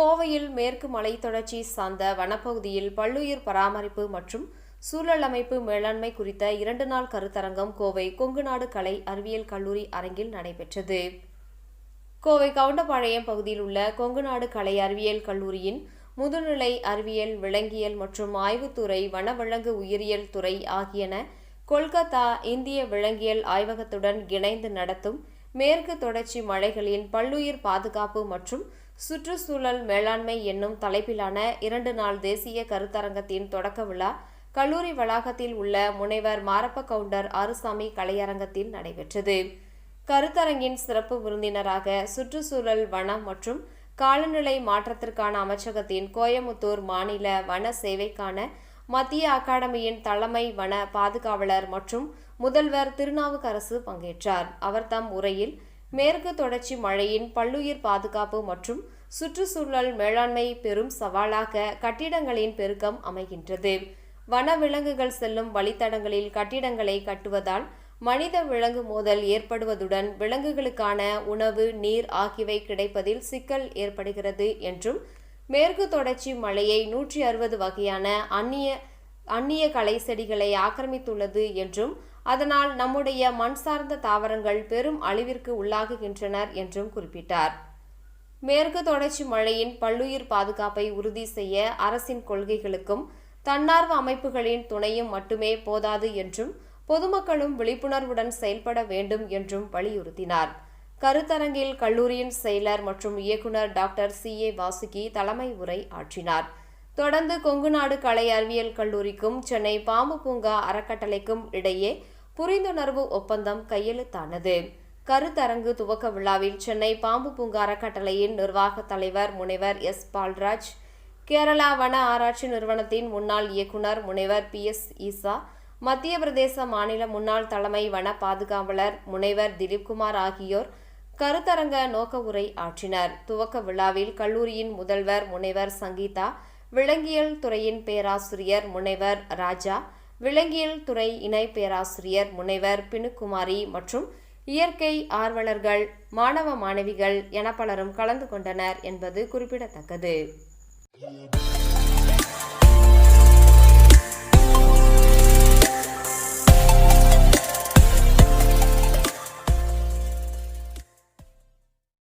கோவையில் மேற்கு மலைத்தொடர்ச்சி சார்ந்த வனப்பகுதியில் பல்லுயிர் பராமரிப்பு மற்றும் சூழல் அமைப்பு மேலாண்மை குறித்த இரண்டு நாள் கருத்தரங்கம் கோவை கொங்குநாடு கலை அறிவியல் கல்லூரி அரங்கில் நடைபெற்றது. கோவை கவுண்டபாளையம் பகுதியில் உள்ள கொங்குநாடு கலை அறிவியல் கல்லூரியின் முதுநிலை அறிவியல் விலங்கியல் மற்றும் ஆய்வுத்துறை வனவிலங்கு உயிரியல் துறை ஆகியன கொல்கத்தா இந்திய விலங்கியல் ஆய்வகத்துடன் இணைந்து நடத்தும் மேற்கு தொடர்ச்சி மலைகளின் பல்லுயிர் பாதுகாப்பு மற்றும் சுற்றுச்சூழல் மேலாண்மை என்னும் தலைப்பிலான இரண்டு நாள் தேசிய கருத்தரங்கத்தின் தொடக்க விழா கல்லூரி வளாகத்தில் உள்ள முனைவர் மாரப்ப கவுண்டர் ஆறுசாமி கலையரங்கத்தில் நடைபெற்றது. கருத்தரங்கின் சிறப்பு விருந்தினராக சுற்றுச்சூழல் வனம் மற்றும் காலநிலை மாற்றத்திற்கான அமைச்சகத்தின் கோயமுத்தூர் மாநில வன சேவைக்கான மத்திய அகாடமியின் தலைமை வன பாதுகாவலர் மற்றும் முதல்வர் திருநாவுக்கரசு பங்கேற்றார். அவர் தம் உரையில் மேற்கு தொடர்ச்சி மழையின் பல்லுயிர் பாதுகாப்பு மற்றும் சுற்றுச்சூழல் மேலாண்மை பெரும் சவாலாக கட்டிடங்களின் பெருக்கம் அமைகின்றது. வனவிலங்குகள் செல்லும் வழித்தடங்களில் கட்டிடங்களை கட்டுவதால் மனித விலங்கு மோதல் ஏற்படுவதுடன் விலங்குகளுக்கான உணவு நீர் ஆகியவை கிடைப்பதில் சிக்கல் ஏற்படுகிறது என்றும் மேற்கு தொடர்ச்சி மலையை நூற்றி அறுபது வகையான அந்நிய அந்நிய கலை செடிகளை ஆக்கிரமித்துள்ளது என்றும் அதனால் நம்முடைய மண் சார்ந்த தாவரங்கள் பெரும் அழிவிற்கு உள்ளாகுகின்றனர் என்றும் குறிப்பிட்டார். மேற்கு தொடர்ச்சி மழையின் பல்லுயிர் பாதுகாப்பை உறுதி செய்ய அரசின் கொள்கைகளுக்கும் தன்னார்வ அமைப்புகளின் துணையும் மட்டுமே போதாது என்றும் பொதுமக்களும் விழிப்புணர்வுடன் செயல்பட வேண்டும் என்றும் வலியுறுத்தினார். கருத்தரங்கில் கல்லூரியின் செயலர் மற்றும் இயக்குனர் டாக்டர் சி. ஏ. வாசுகி தலைமை உரை ஆற்றினார். தொடர்ந்து கொங்குநாடு கலை அறிவியல் கல்லூரிக்கும் சென்னை பாம்பு பூங்கா அறக்கட்டளைக்கும் இடையே புரிந்துணர்வு ஒப்பந்தம் கையெழுத்தானது. கருத்தரங்கு துவக்க விழாவில் சென்னை பாம்பு பூங்கா அறக்கட்டளையின் நிர்வாக தலைவர் முனைவர் எஸ். பால்ராஜ் கேரளா வன ஆராய்ச்சி நிறுவனத்தின் முன்னாள் இயக்குனர் முனைவர் பி. எஸ். ஈசா மத்திய பிரதேச மாநில முன்னாள் தலைமை வன பாதுகாவலர் முனைவர் திலீப்குமார் ஆகியோர் கருத்தரங்க நோக்க உரை ஆற்றினர். துவக்க விழாவில் கல்லூரியின் முதல்வர் முனைவர் சங்கீதா விலங்கியல் துறையின் பேராசிரியர் முனைவர் ராஜா விலங்கியல் துறை இணை பேராசிரியர் முனைவர் பினுக்குமாரி மற்றும் இயற்கை ஆர்வலர்கள் மாணவ மாணவிகள் என பலரும் கலந்து கொண்டனர் என்பது குறிப்பிடத்தக்கது.